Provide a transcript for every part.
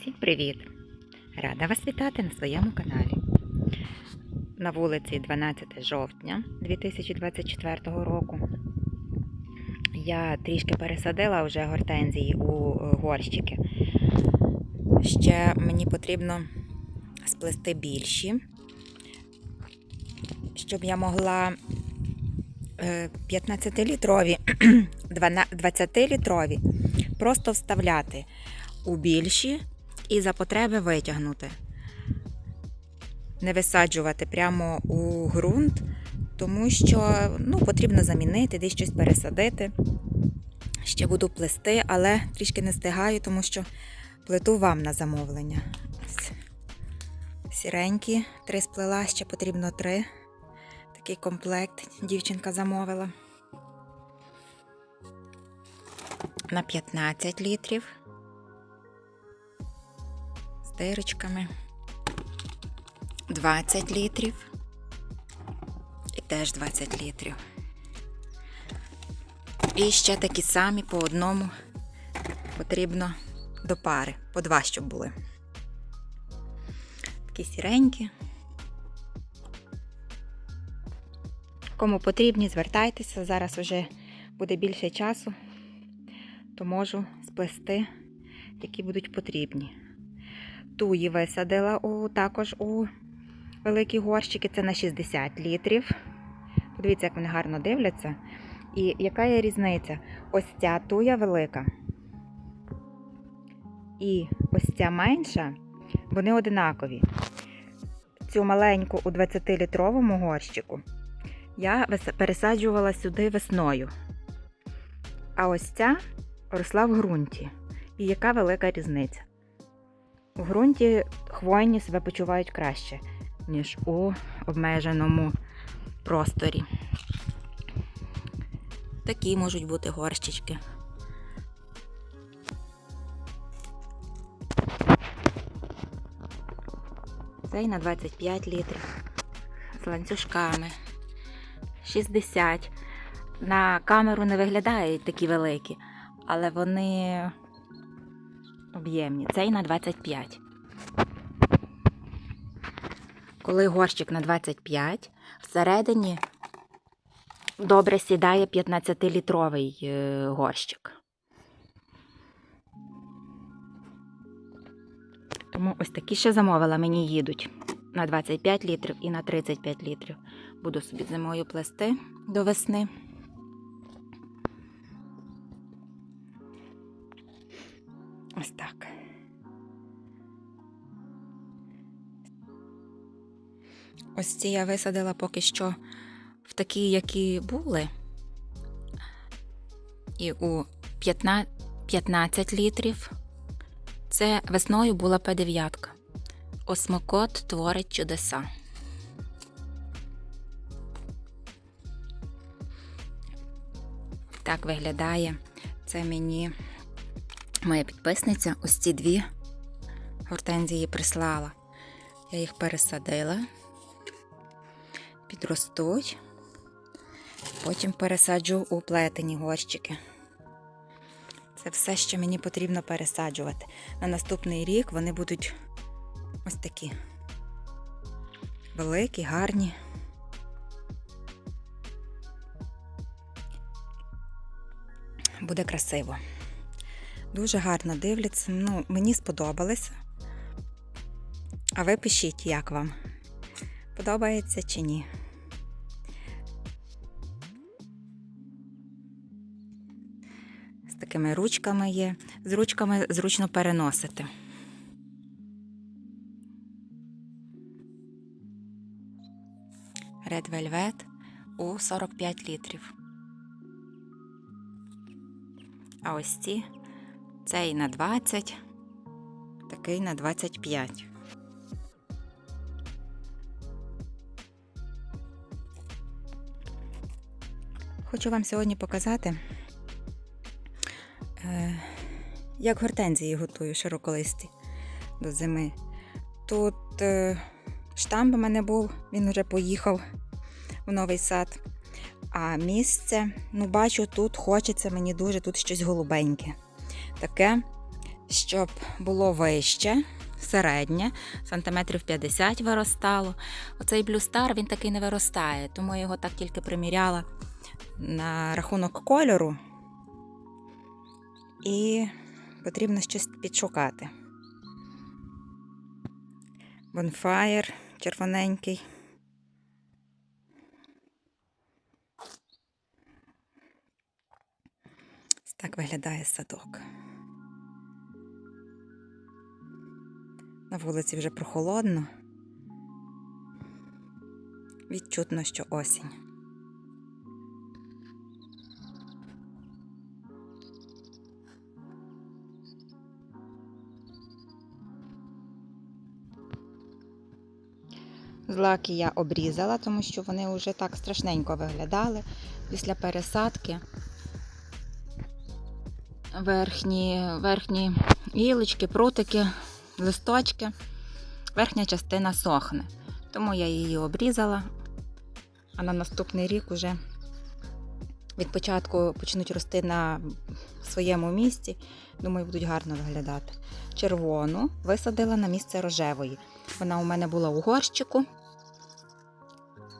Всім привіт! Рада вас вітати на своєму каналі. На вулиці 12 жовтня 2024 року. Я трішки пересадила вже гортензії у е, горщики. Ще мені потрібно сплести більші, щоб я могла 15-літрові, 20-літрові просто вставляти у більші і за потреби витягнути. Не висаджувати прямо у ґрунт, тому що ну, потрібно замінити, десь щось пересадити. Ще буду плести, але трішки не встигаю, тому що плету вам на замовлення. Сіренькі, три сплела, ще потрібно три. Такий комплект дівчинка замовила. На 15 літрів з 20 літрів. І теж 20 літрів. І ще такі самі по одному потрібно до пари, по два, щоб були. Такі сіренькі. Кому потрібні, звертайтеся. Зараз вже буде більше часу, то можу сплести, які будуть потрібні. Туї висадила у, також у великі горщики, це на 60 літрів. Подивіться, як вони гарно дивляться. І яка є різниця? Ось ця туя велика. І ось ця менша, вони одинакові. Цю маленьку у 20-літровому горщику я пересаджувала сюди весною. А ось ця росла в ґрунті. І яка велика різниця? У ґрунті хвойні себе почувають краще, ніж у обмеженому просторі. Такі можуть бути горщички. Цей на 25 літрів з ланцюжками. 60. На камеру не виглядають такі великі, але вони об'ємні. Цей на 25. Коли горщик на 25, всередині добре сідає 15-літровий е, горщик. Тому ось такі ще замовила, мені їдуть на 25 літрів і на 35 літрів. Буду собі зимою плести до весни. Ось ці я висадила поки що в такі, які були. І у 15, 15 літрів. Це весною була П9. Осмокот творить чудеса. Так виглядає. Це мені моя підписниця ось ці дві гортензії прислала. Я їх пересадила, підростуть, потім пересаджу у плетені горщики. Це все, що мені потрібно пересаджувати. На наступний рік вони будуть ось такі великі, гарні. Буде красиво. Дуже гарно дивляться. Ну, мені сподобалося. А ви пишіть, як вам. Подобається чи ні. Такими ручками є. З ручками зручно переносити. Red Velvet у 45 літрів. А ось ці цей на 20, такий на 25. Хочу вам сьогодні показати, як гортензії готую широколисті до зими. Тут е, штамп у мене був, він вже поїхав в новий сад. А місце, ну, бачу, тут хочеться мені дуже тут щось голубеньке. Таке щоб було вище, середнє, сантиметрів 50 виростало. Оцей блюстар він такий не виростає, тому я його так тільки приміряла на рахунок кольору. І потрібно щось підшукати. Bonfire червоненький. Так виглядає садок. На вулиці вже прохолодно. Відчутно, що осінь. Злаки я обрізала, тому що вони вже так страшненько виглядали після пересадки. Верхні, верхні гілочки, прутики, листочки, верхня частина сохне. Тому я її обрізала, а на наступний рік уже від початку почнуть рости на своєму місці. Думаю, будуть гарно виглядати. Червону висадила на місце рожевої. Вона у мене була у горщику.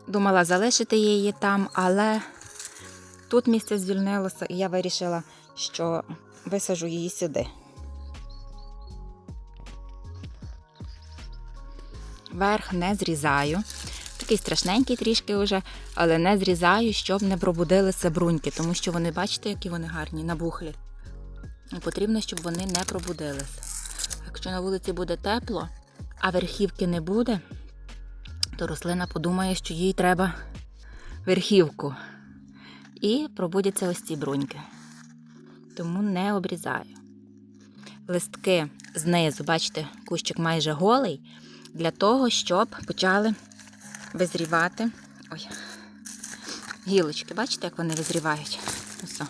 Думала залишити її там, але тут місце звільнилося, і я вирішила, що висажу її сюди. Верх не зрізаю. Такий страшненький трішки вже, але не зрізаю, щоб не пробудилися бруньки, тому що вони, бачите, які вони гарні, набухлі. Потрібно, щоб вони не пробудилися. Якщо на вулиці буде тепло, а верхівки не буде, то рослина подумає, що їй треба верхівку. І пробудяться ось ці бруньки. Тому не обрізаю. Листки знизу, бачите, кущик майже голий, для того, щоб почали визрівати. Ой, гілочки, бачите, як вони визрівають? Ось,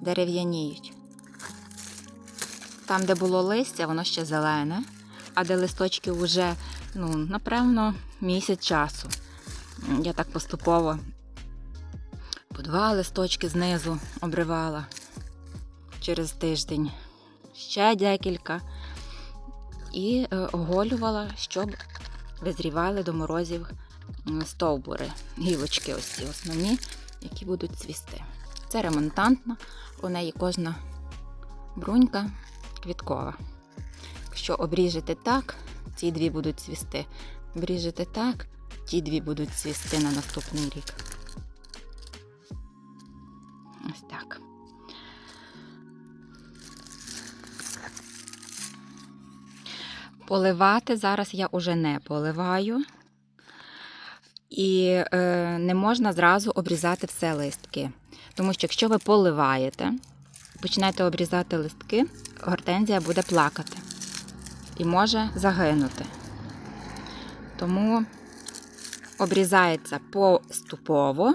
дерев'яніють. Там, де було листя, воно ще зелене, а де листочки вже, ну, напевно, місяць часу. Я так поступово по два листочки знизу обривала через тиждень, ще декілька. І е, оголювала, щоб визрівали до морозів стовбури, гілочки ось ці основні, які будуть цвісти. Це ремонтантна, у неї кожна брунька квіткова. Якщо обріжете так, ці дві будуть цвісти. Обріжете так, ті дві будуть цвісти на наступний рік. Ось так. Поливати зараз я уже не поливаю. І е, не можна зразу обрізати все листки. Тому що якщо ви поливаєте, почнете обрізати листки, гортензія буде плакати і може загинути. Тому обрізається поступово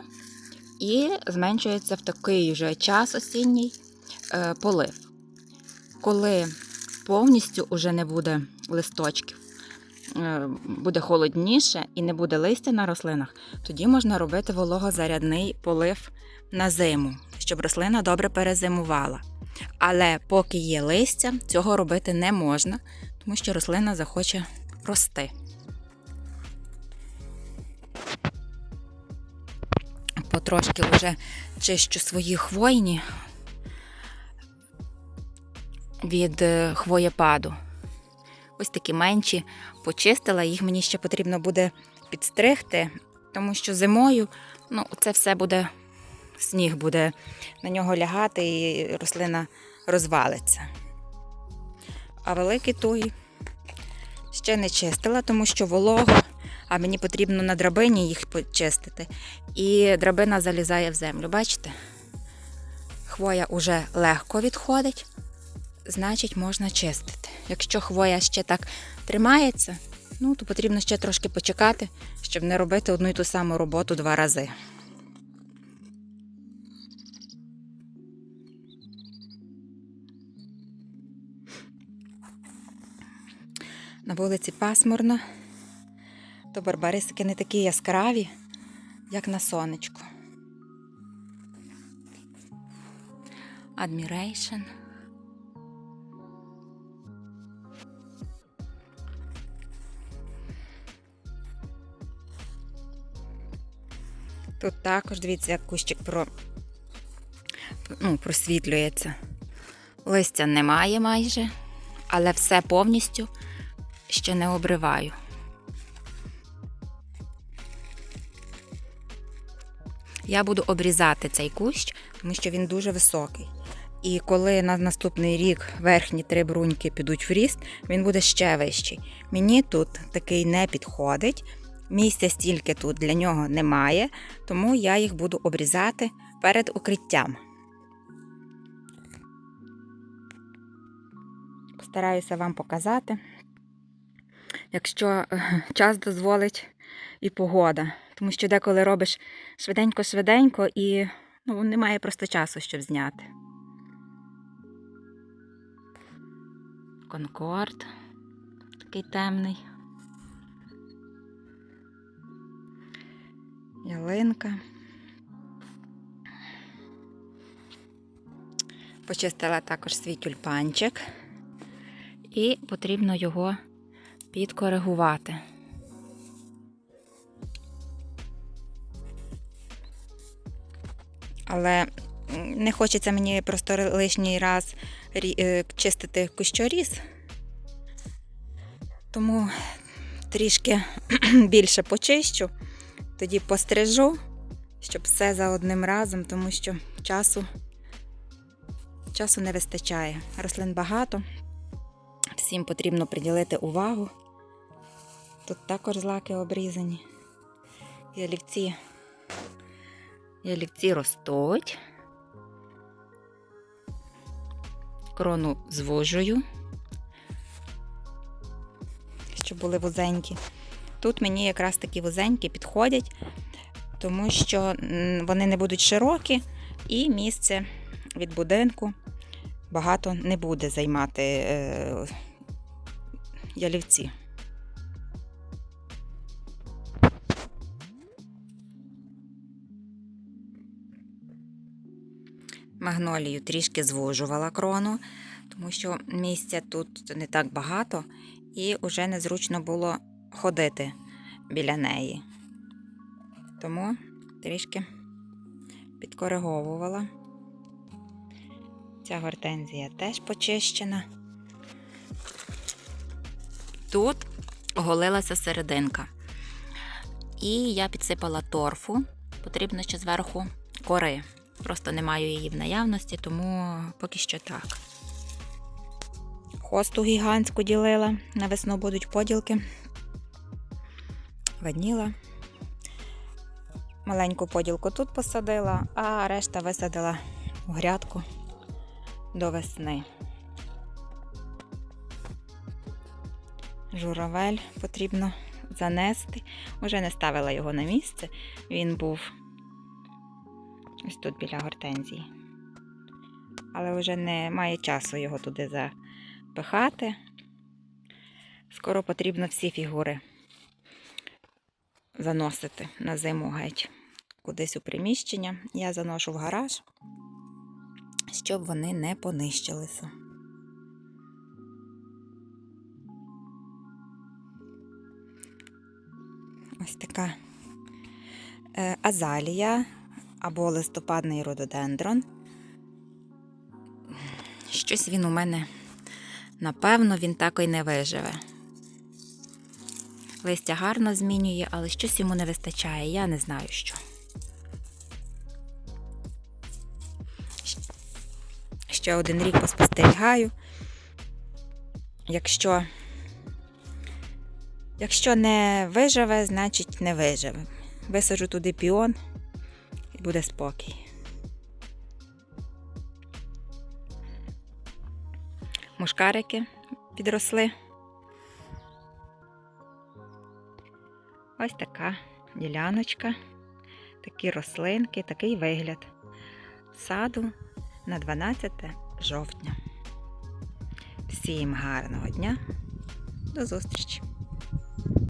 і зменшується в такий же час осінній е, полив. Коли повністю уже не буде листочків, е, буде холодніше і не буде листя на рослинах, тоді можна робити вологозарядний полив на зиму, щоб рослина добре перезимувала. Але поки є листя, цього робити не можна, тому що рослина захоче рости. Потрошки вже чищу свої хвойні від е, хвоєпаду. Ось такі менші почистила, їх мені ще потрібно буде підстригти, тому що зимою ну, це все буде, сніг буде на нього лягати і рослина розвалиться. А великий той ще не чистила, тому що волого, а мені потрібно на драбині їх почистити. І драбина залізає в землю. Бачите? Хвоя уже легко відходить, значить можна чистити. Якщо хвоя ще так тримається, ну то потрібно ще трошки почекати, щоб не робити одну і ту саму роботу два рази. На вулиці пасмурно, то барбарисики не такі яскраві, як на сонечку. Адмірейшн. Тут також, дивіться, як кущик про... ну, просвітлюється. Листя немає майже, але все повністю ще не обриваю. Я буду обрізати цей кущ, тому що він дуже високий. І коли на наступний рік верхні три бруньки підуть в ріст, він буде ще вищий. Мені тут такий не підходить. Місця стільки тут для нього немає, тому я їх буду обрізати перед укриттям. Постараюся вам показати, якщо е, час дозволить і погода. Тому що деколи робиш швиденько-швиденько і ну, немає просто часу, щоб зняти. Конкорд такий темний. Ялинка. Почистила також свій тюльпанчик. І потрібно його підкоригувати. Але не хочеться мені просто лишній раз е, чистити кущоріз. Тому трішки більше почищу, тоді пострижу, щоб все за одним разом, тому що часу, часу не вистачає. Рослин багато, всім потрібно приділити увагу. Тут також злаки обрізані. Ялівці, ялівці ростуть. Крону звужую, щоб були вузенькі. Тут мені якраз такі вузенькі підходять, тому що вони не будуть широкі, і місце від будинку багато не буде займати е, ялівці. Магнолію трішки звужувала крону, тому що місця тут не так багато, і вже незручно було ходити біля неї. Тому трішки підкориговувала. Ця гортензія теж почищена. Тут оголилася серединка. І я підсипала торфу. Потрібно ще зверху кори. Просто не маю її в наявності, тому поки що так. Хосту гігантську ділила. На весну будуть поділки. Ваніла. Маленьку поділку тут посадила, а решта висадила в грядку до весни. Журавель потрібно занести. Уже не ставила його на місце. Він був ось тут біля гортензії. Але вже немає часу його туди запихати. Скоро потрібно всі фігури заносити на зиму геть кудись у приміщення. Я заношу в гараж, щоб вони не понищилися. Ось така е, азалія або листопадний рододендрон. Щось він у мене, напевно, він так і не виживе. Листя гарно змінює, але щось йому не вистачає, я не знаю що. Ще один рік поспостерігаю. Якщо, якщо не виживе, значить не виживе. Висаджу туди піон буде спокій. Мушкарики підросли. Ось така діляночка, такі рослинки, такий вигляд саду на 12 жовтня. Всім гарного дня, до зустрічі!